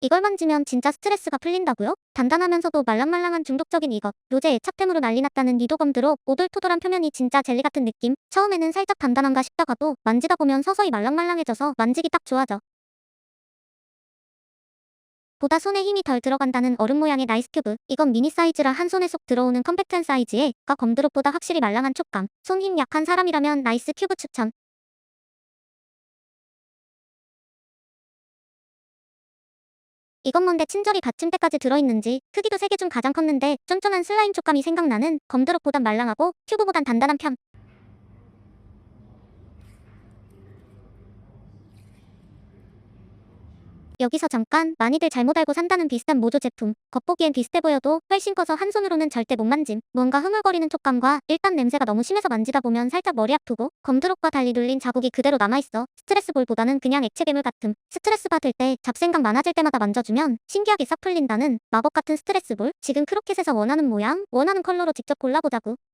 이걸 만지면 진짜 스트레스가 풀린다고요? 단단하면서도 말랑말랑한 중독적인 이것. 로제 애착템으로 난리 났다는 니도검드로 오돌토돌한 표면이 진짜 젤리 같은 느낌. 처음에는 살짝 단단한가 싶다가도 만지다 보면 서서히 말랑말랑해져서 만지기 딱 좋아져. 보다 손에 힘이 덜 들어간다는 얼음 모양의 나이스 큐브. 이건 미니 사이즈라 한 손에 쏙 들어오는 컴팩트한 사이즈에 가 검드롭보다 확실히 말랑한 촉감. 손 힘 약한 사람이라면 나이스 큐브 추천. 이건 뭔데 친절히 받침대까지 들어있는지 크기도 세 개 중 가장 컸는데 쫀쫀한 슬라임 촉감이 생각나는 검드롭보단 말랑하고 큐브보단 단단한 편. 여기서 잠깐 많이들 잘못 알고 산다는 비슷한 모조 제품. 겉보기엔 비슷해 보여도 훨씬 커서 한 손으로는 절대 못 만짐. 뭔가 흐물거리는 촉감과 일단 냄새가 너무 심해서 만지다 보면 살짝 머리 아프고 검드롭과 달리 눌린 자국이 그대로 남아있어 스트레스 볼보다는 그냥 액체 괴물 같음. 스트레스 받을 때 잡생각 많아질 때마다 만져주면 신기하게 싹 풀린다는 마법 같은 스트레스 볼. 지금 크로켓에서 원하는 모양 원하는 컬러로 직접 골라보자구